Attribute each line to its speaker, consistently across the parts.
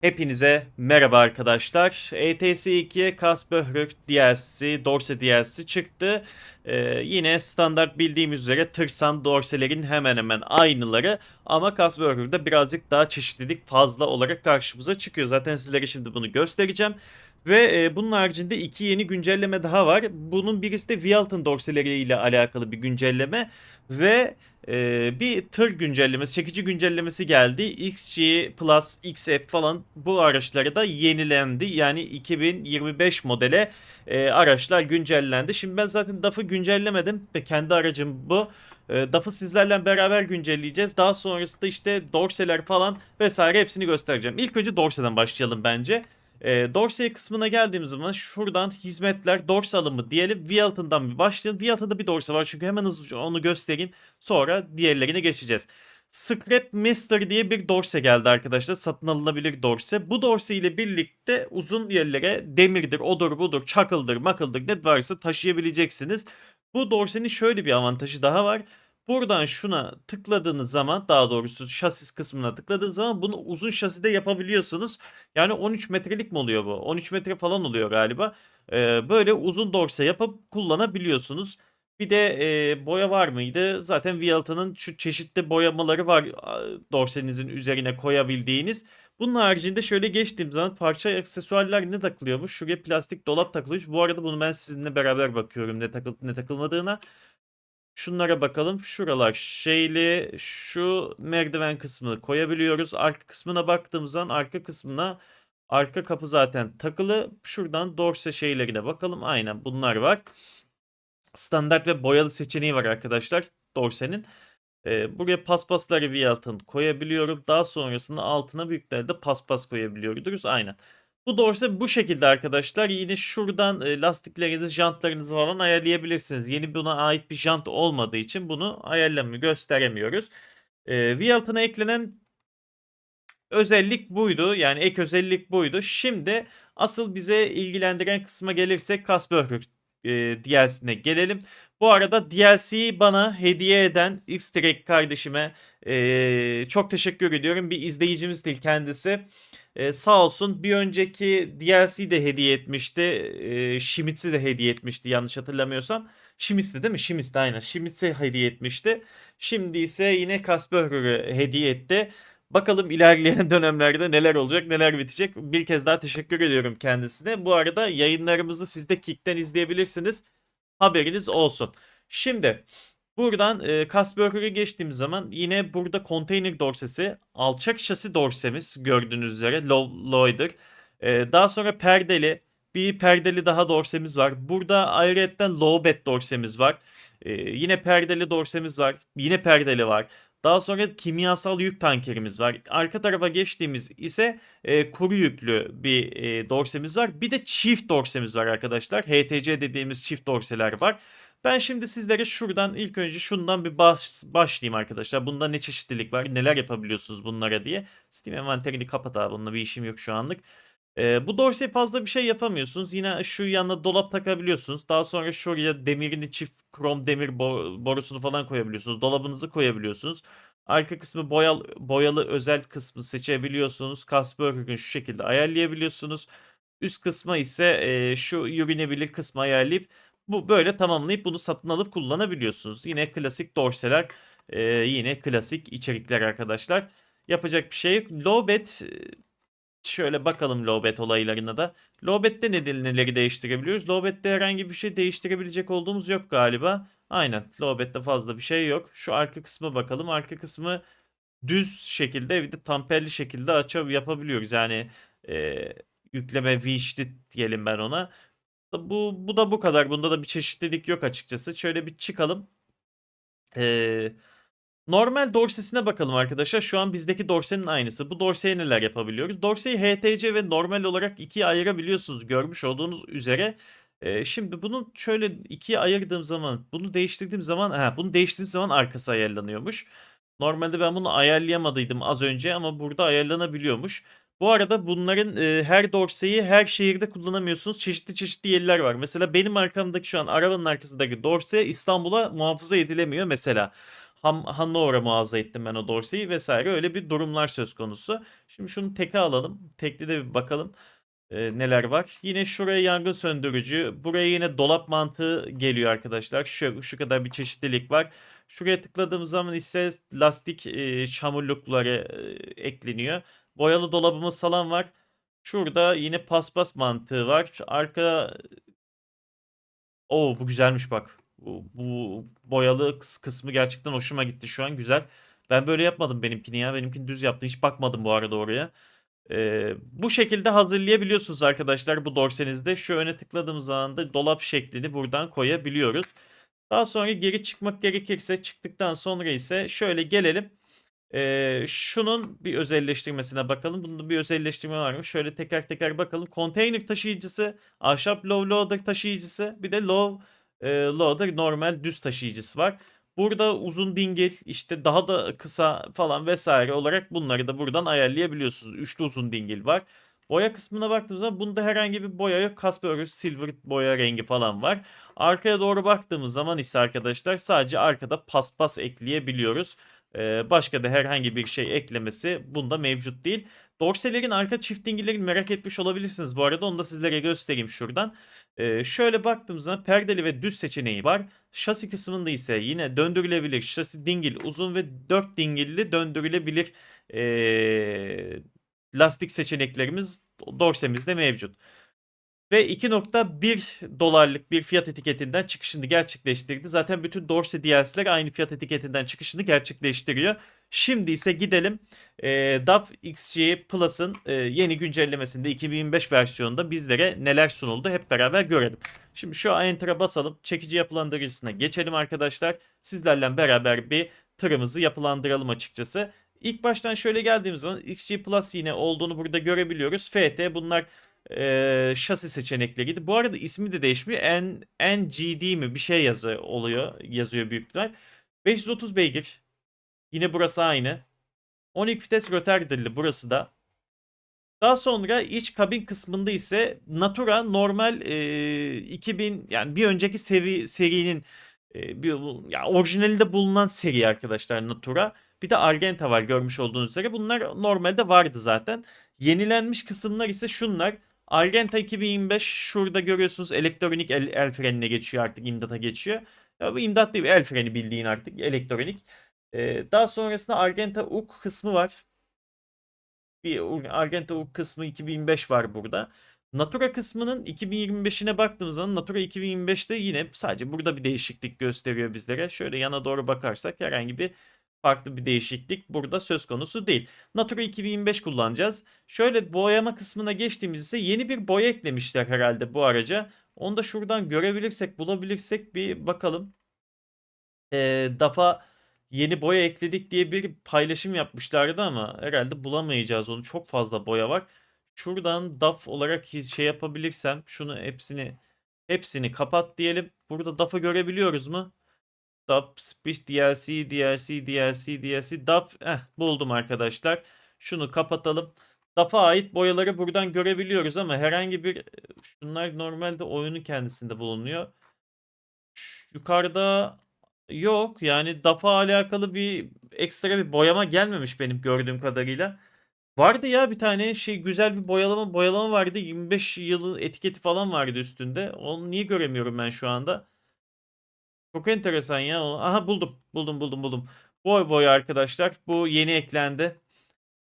Speaker 1: Hepinize merhaba arkadaşlar. ETS 2'ye Kasböhrük DLC, Dorse DLC çıktı. Ee, yine standart bildiğimiz üzere tırsan dorselerin hemen hemen aynıları ama Kasböhrük'te birazcık daha çeşitlilik fazla olarak karşımıza çıkıyor. Zaten sizlere şimdi bunu göstereceğim. Ve e, bunun haricinde iki yeni güncelleme daha var. Bunun birisi de Vialt'ın dorseleriyle alakalı bir güncelleme ve e, bir tır güncellemesi, çekici güncellemesi geldi. XG Plus, XF falan bu araçları da yenilendi. Yani 2025 modele e, araçlar güncellendi. Şimdi ben zaten DAF'ı güncellemedim kendi aracım bu. E, DAF'ı sizlerle beraber güncelleyeceğiz. Daha sonrasında işte dorseler falan vesaire hepsini göstereceğim. İlk önce dorseden başlayalım bence. E, Dorsey kısmına geldiğimiz zaman şuradan hizmetler dorse alımı diyelim. Vialton'dan bir başlayalım. Vialton'da bir dorse var çünkü hemen hızlıca onu göstereyim. Sonra diğerlerine geçeceğiz. Scrap Master diye bir dorse geldi arkadaşlar. Satın alınabilir dorse. Bu dorse ile birlikte uzun yerlere demirdir, odur budur, çakıldır, makıldır ne varsa taşıyabileceksiniz. Bu dorsenin şöyle bir avantajı daha var. Buradan şuna tıkladığınız zaman daha doğrusu şasis kısmına tıkladığınız zaman bunu uzun şaside yapabiliyorsunuz. Yani 13 metrelik mi oluyor bu? 13 metre falan oluyor galiba. Ee, böyle uzun dorse yapıp kullanabiliyorsunuz. Bir de e, boya var mıydı? Zaten Vialta'nın şu çeşitli boyamaları var dorsenizin üzerine koyabildiğiniz. Bunun haricinde şöyle geçtiğim zaman parça aksesuarlar ne takılıyormuş? Şuraya plastik dolap takılıyormuş. Bu arada bunu ben sizinle beraber bakıyorum ne takılıp ne takılmadığına. Şunlara bakalım. Şuralar şeyli şu merdiven kısmını koyabiliyoruz. Arka kısmına baktığımız zaman arka kısmına arka kapı zaten takılı. Şuradan dorse şeylerine bakalım. Aynen bunlar var. Standart ve boyalı seçeneği var arkadaşlar dorsenin. Ee, buraya paspasları Vialt'ın koyabiliyorum. Daha sonrasında altına büyüklerde paspas koyabiliyoruz. Aynen. Bu dorse bu şekilde arkadaşlar. Yine şuradan e, lastiklerinizi, jantlarınızı falan ayarlayabilirsiniz. Yeni buna ait bir jant olmadığı için bunu ayarlamıyor, gösteremiyoruz. E, Vialt'ına eklenen özellik buydu. Yani ek özellik buydu. Şimdi asıl bize ilgilendiren kısma gelirsek Kasböhrük e, gelelim. Bu arada DLC'yi bana hediye eden X-Direct kardeşime e, çok teşekkür ediyorum. Bir izleyicimiz değil kendisi. E, sağ olsun bir önceki DLC de hediye etmişti. E, Schmitz'i de hediye etmişti yanlış hatırlamıyorsam. Schmitz'ti değil mi? Schmitz'ti aynen. Schmitz'i hediye etmişti. Şimdi ise yine Kasperger'ı hediye etti. Bakalım ilerleyen dönemlerde neler olacak, neler bitecek. Bir kez daha teşekkür ediyorum kendisine. Bu arada yayınlarımızı siz de Kick'ten izleyebilirsiniz. Haberiniz olsun. Şimdi buradan e, Kasperger'e geçtiğimiz zaman yine burada konteyner dorsesi, alçak şasi dorsemiz gördüğünüz üzere low, loader. E, daha sonra perdeli, bir perdeli daha dorsemiz var. Burada ayrıyetten low bed dorsemiz var. E, yine perdeli dorsemiz var. Yine perdeli var. Daha sonra kimyasal yük tankerimiz var. Arka tarafa geçtiğimiz ise e, kuru yüklü bir e, dorsemiz var. Bir de çift dorsemiz var arkadaşlar. HTC dediğimiz çift dorseler var. Ben şimdi sizlere şuradan ilk önce şundan bir baş, başlayayım arkadaşlar. Bunda ne çeşitlilik var, neler yapabiliyorsunuz bunlara diye. Steam envanterini kapat abi. Bununla bir işim yok şu anlık. Ee, bu dorse fazla bir şey yapamıyorsunuz. Yine şu yanına dolap takabiliyorsunuz. Daha sonra şuraya demirini çift krom demir bo- borusunu falan koyabiliyorsunuz. Dolabınızı koyabiliyorsunuz. Arka kısmı boyal, boyalı özel kısmı seçebiliyorsunuz. Kasperger'ın şu şekilde ayarlayabiliyorsunuz. Üst kısma ise e, şu yürünebilir kısmı ayarlayıp bu böyle tamamlayıp bunu satın alıp kullanabiliyorsunuz. Yine klasik dorseler, e, yine klasik içerikler arkadaşlar. Yapacak bir şey yok. Lowbet Şöyle bakalım Lowbet olaylarına da. Lowbet'te ne, neleri değiştirebiliyoruz? Lowbet'te herhangi bir şey değiştirebilecek olduğumuz yok galiba. Aynen. Lowbet'te fazla bir şey yok. Şu arka kısma bakalım. Arka kısmı düz şekilde bir de tamperli şekilde açıp yapabiliyoruz. Yani e, yükleme winch'li diyelim ben ona. Bu, bu da bu kadar. Bunda da bir çeşitlilik yok açıkçası. Şöyle bir çıkalım. Eee... Normal dorsesine bakalım arkadaşlar. Şu an bizdeki dorsenin aynısı. Bu dorseye neler yapabiliyoruz? Dorseyi HTC ve normal olarak ikiye ayırabiliyorsunuz görmüş olduğunuz üzere. Ee, şimdi bunu şöyle ikiye ayırdığım zaman, bunu değiştirdiğim zaman, ha, bunu değiştirdiğim zaman arkası ayarlanıyormuş. Normalde ben bunu ayarlayamadıydım az önce ama burada ayarlanabiliyormuş. Bu arada bunların e, her dorseyi her şehirde kullanamıyorsunuz. Çeşitli çeşitli yerler var. Mesela benim arkamdaki şu an arabanın arkasındaki dorse İstanbul'a muhafaza edilemiyor mesela. Ham, Hanover'a muaza ettim ben o dorseyi vesaire öyle bir durumlar söz konusu. Şimdi şunu teke alalım. Tekli de bir bakalım e, neler var. Yine şuraya yangın söndürücü. Buraya yine dolap mantığı geliyor arkadaşlar. Şu, şu kadar bir çeşitlilik var. Şuraya tıkladığımız zaman ise lastik e, çamurlukları e, ekleniyor. Boyalı dolabımız falan var. Şurada yine paspas mantığı var. Arka Oo bu güzelmiş bak. Bu, bu boyalı kıs- kısmı gerçekten hoşuma gitti şu an. Güzel. Ben böyle yapmadım benimkini ya. Benimkini düz yaptım. Hiç bakmadım bu arada oraya. Ee, bu şekilde hazırlayabiliyorsunuz arkadaşlar bu dorsenizde. Şu öne tıkladığımız zaman da dolap şeklini buradan koyabiliyoruz. Daha sonra geri çıkmak gerekirse çıktıktan sonra ise şöyle gelelim. Ee, şunun bir özelleştirmesine bakalım. Bunda bir özelleştirme var mı? Şöyle teker teker bakalım. Konteyner taşıyıcısı, ahşap low loader taşıyıcısı, bir de low e, loader normal düz taşıyıcısı var. Burada uzun dingil, işte daha da kısa falan vesaire olarak bunları da buradan ayarlayabiliyorsunuz. Üçlü uzun dingil var. Boya kısmına baktığımız zaman bunda herhangi bir boya yok. Casper Silver boya rengi falan var. Arkaya doğru baktığımız zaman ise arkadaşlar sadece arkada paspas ekleyebiliyoruz. Ee, başka da herhangi bir şey eklemesi bunda mevcut değil. Dorselerin arka çift dingillerini merak etmiş olabilirsiniz bu arada. Onu da sizlere göstereyim şuradan. Ee, şöyle baktığımızda perdeli ve düz seçeneği var. Şasi kısmında ise yine döndürülebilir şasi dingil uzun ve 4 dingilli döndürülebilir ee, lastik seçeneklerimiz dorsemizde mevcut. Ve 2.1 dolarlık bir fiyat etiketinden çıkışını gerçekleştirdi. Zaten bütün Dorse DLC'ler aynı fiyat etiketinden çıkışını gerçekleştiriyor. Şimdi ise gidelim e, DAF XG Plus'ın e, yeni güncellemesinde 2025 versiyonunda bizlere neler sunuldu hep beraber görelim. Şimdi şu Enter'a basalım. Çekici yapılandırıcısına geçelim arkadaşlar. Sizlerle beraber bir tırımızı yapılandıralım açıkçası. İlk baştan şöyle geldiğimiz zaman XG Plus yine olduğunu burada görebiliyoruz. FT bunlar e, şasi seçenekleriydi. Bu arada ismi de değişmiyor. N, NGD mi bir şey yazıyor oluyor yazıyor büyük ihtimal. 530 beygir. Yine burası aynı. 12 vites röter burası da. Daha sonra iç kabin kısmında ise Natura normal e, 2000 yani bir önceki seri serinin e, bir ya orijinalinde bulunan seri arkadaşlar Natura. Bir de Argenta var görmüş olduğunuz üzere. Bunlar normalde vardı zaten. Yenilenmiş kısımlar ise şunlar. Argenta 2025 şurada görüyorsunuz elektronik el, el frenine geçiyor artık imdata geçiyor. Ya bu imdat değil el freni bildiğin artık elektronik. Ee, daha sonrasında Argenta UK kısmı var. Bir Argenta UK kısmı 2025 var burada. Natura kısmının 2025'ine baktığımız zaman Natura 2025'te yine sadece burada bir değişiklik gösteriyor bizlere. Şöyle yana doğru bakarsak herhangi bir farklı bir değişiklik burada söz konusu değil. Natura 2025 kullanacağız. Şöyle boyama kısmına geçtiğimiz ise yeni bir boya eklemişler herhalde bu araca. Onu da şuradan görebilirsek bulabilirsek bir bakalım. E, DAF'a yeni boya ekledik diye bir paylaşım yapmışlardı ama herhalde bulamayacağız onu. Çok fazla boya var. Şuradan DAF olarak şey yapabilirsem şunu hepsini hepsini kapat diyelim. Burada DAF'ı görebiliyoruz mu? DAF Speech DLC, DLC, DLC, DLC, DAF eh, buldum arkadaşlar. Şunu kapatalım. DAF'a ait boyaları buradan görebiliyoruz ama herhangi bir şunlar normalde oyunun kendisinde bulunuyor. Yukarıda yok. Yani DAF'a alakalı bir ekstra bir boyama gelmemiş benim gördüğüm kadarıyla. Vardı ya bir tane şey güzel bir boyalama boyalama vardı. 25 yılı etiketi falan vardı üstünde. Onu niye göremiyorum ben şu anda? Çok enteresan ya. Aha buldum. Buldum buldum buldum. Boy boy arkadaşlar. Bu yeni eklendi.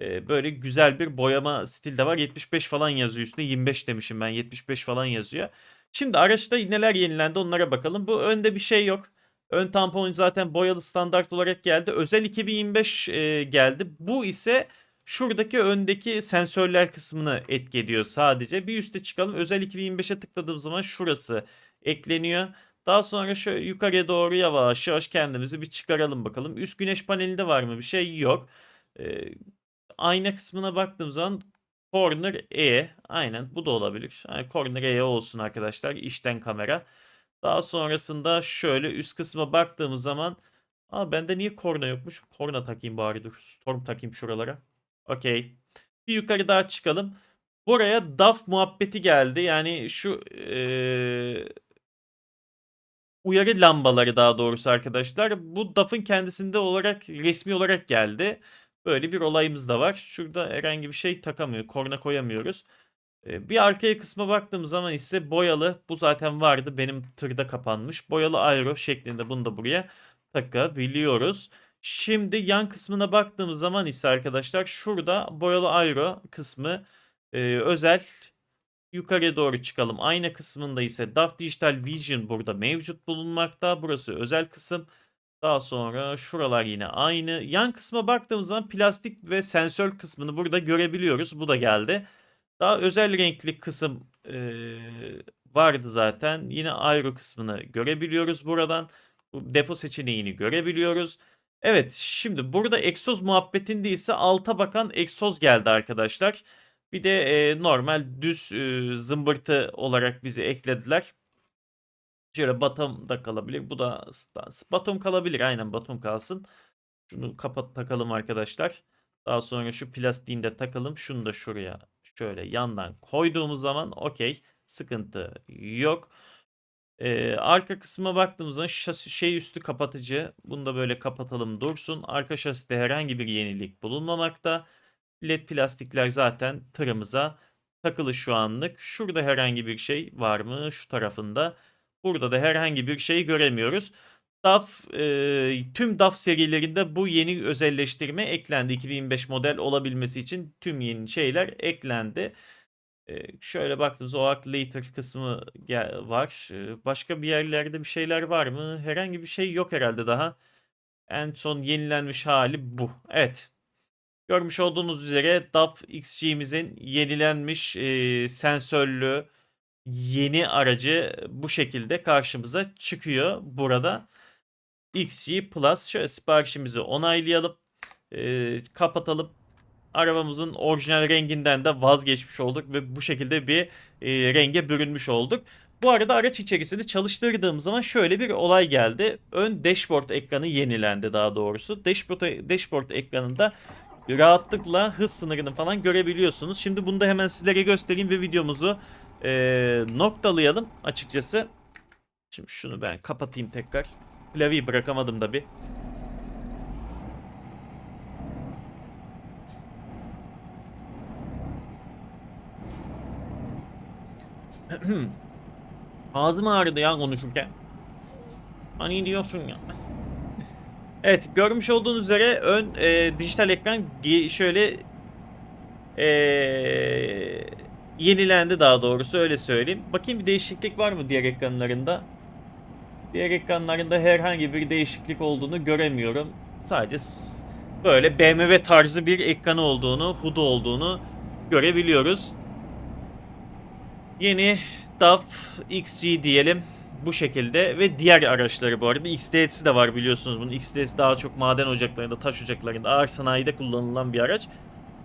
Speaker 1: Ee, böyle güzel bir boyama stil de var. 75 falan yazıyor üstünde. 25 demişim ben. 75 falan yazıyor. Şimdi araçta neler yenilendi onlara bakalım. Bu önde bir şey yok. Ön tampon zaten boyalı standart olarak geldi. Özel 2025 e, geldi. Bu ise şuradaki öndeki sensörler kısmını etki ediyor sadece. Bir üste çıkalım. Özel 2025'e tıkladığım zaman şurası ekleniyor. Daha sonra şöyle yukarıya doğru yavaş yavaş kendimizi bir çıkaralım bakalım. Üst güneş panelinde var mı bir şey yok. Ee, ayna kısmına baktığım zaman corner E aynen bu da olabilir. Yani corner E olsun arkadaşlar işten kamera. Daha sonrasında şöyle üst kısma baktığımız zaman Aa bende niye korna yokmuş? Korna takayım bari dur. Storm takayım şuralara. Okey. Bir yukarı daha çıkalım. Buraya DAF muhabbeti geldi. Yani şu uyarı lambaları daha doğrusu arkadaşlar. Bu DAF'ın kendisinde olarak resmi olarak geldi. Böyle bir olayımız da var. Şurada herhangi bir şey takamıyor. Korna koyamıyoruz. Ee, Bir arkaya kısma baktığım zaman ise boyalı. Bu zaten vardı. Benim tırda kapanmış. Boyalı aero şeklinde bunu da buraya takabiliyoruz. Şimdi yan kısmına baktığımız zaman ise arkadaşlar şurada boyalı aero kısmı e, özel yukarıya doğru çıkalım. Ayna kısmında ise DAF Digital Vision burada mevcut bulunmakta. Burası özel kısım. Daha sonra şuralar yine aynı. Yan kısma baktığımız zaman plastik ve sensör kısmını burada görebiliyoruz. Bu da geldi. Daha özel renkli kısım eee, vardı zaten. Yine aero kısmını görebiliyoruz buradan. Bu depo seçeneğini görebiliyoruz. Evet şimdi burada egzoz muhabbetinde ise alta bakan egzoz geldi arkadaşlar. Bir de eee, normal düz eee, zımbırtı olarak bizi eklediler. Şöyle bottom da kalabilir. Bu da bottom kalabilir. Aynen bottom kalsın. Şunu kapat takalım arkadaşlar. Daha sonra şu plastiğini de takalım. Şunu da şuraya şöyle yandan koyduğumuz zaman okey. Sıkıntı yok. Ee, arka kısma baktığımız zaman şasi şey üstü kapatıcı. Bunu da böyle kapatalım dursun. Arka şaside herhangi bir yenilik bulunmamakta. LED plastikler zaten tırımıza takılı şu anlık. Şurada herhangi bir şey var mı? Şu tarafında. Burada da herhangi bir şey göremiyoruz. DAF, e, tüm DAF serilerinde bu yeni özelleştirme eklendi. 2025 model olabilmesi için tüm yeni şeyler eklendi. E, şöyle baktığımız o Later kısmı var. E, başka bir yerlerde bir şeyler var mı? Herhangi bir şey yok herhalde daha. En son yenilenmiş hali bu. Evet. Görmüş olduğunuz üzere DAF XG'mizin yenilenmiş e, sensörlü yeni aracı bu şekilde karşımıza çıkıyor burada. XG Plus şöyle siparişimizi onaylayalım. e, kapatalım. Arabamızın orijinal renginden de vazgeçmiş olduk ve bu şekilde bir e, renge bürünmüş olduk. Bu arada araç içerisinde çalıştırdığım zaman şöyle bir olay geldi. Ön dashboard ekranı yenilendi daha doğrusu. Dashboard, dashboard ekranında rahatlıkla hız sınırını falan görebiliyorsunuz. Şimdi bunu da hemen sizlere göstereyim ve videomuzu e, noktalayalım açıkçası. Şimdi şunu ben kapatayım tekrar. Klavyeyi bırakamadım da bir. Ağzım ağrıdı ya konuşurken. Hani diyorsun ya. Evet görmüş olduğunuz üzere ön e, dijital ekran şöyle e, yenilendi daha doğrusu öyle söyleyeyim. Bakayım bir değişiklik var mı diğer ekranlarında? Diğer ekranlarında herhangi bir değişiklik olduğunu göremiyorum. Sadece böyle BMW tarzı bir ekranı olduğunu, HUD olduğunu görebiliyoruz. Yeni DAF XG diyelim bu şekilde ve diğer araçları bu arada XDS'i de var biliyorsunuz bunun XDS daha çok maden ocaklarında, taş ocaklarında, ağır sanayide kullanılan bir araç.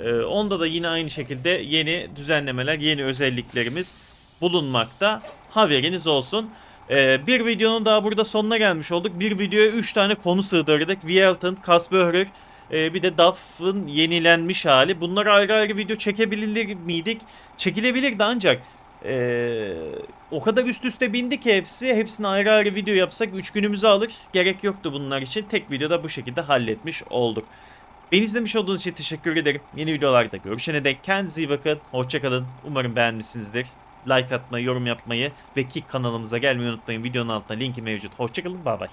Speaker 1: Ee, onda da yine aynı şekilde yeni düzenlemeler, yeni özelliklerimiz bulunmakta. Haberiniz olsun. Ee, bir videonun daha burada sonuna gelmiş olduk. Bir videoya 3 tane konu sığdırdık. Vielton, Kasböhrer, e, bir de DAF'ın yenilenmiş hali. Bunları ayrı ayrı video çekebilir miydik? Çekilebilirdi ancak ee, o kadar üst üste bindi ki hepsi. Hepsini ayrı ayrı video yapsak 3 günümüzü alır. Gerek yoktu bunlar için. Tek videoda bu şekilde halletmiş olduk. Beni izlemiş olduğunuz için teşekkür ederim. Yeni videolarda görüşene dek kendinize iyi bakın. Hoşçakalın. Umarım beğenmişsinizdir. Like atmayı, yorum yapmayı ve Kick kanalımıza gelmeyi unutmayın. Videonun altında linki mevcut. Hoşçakalın. Bay bay.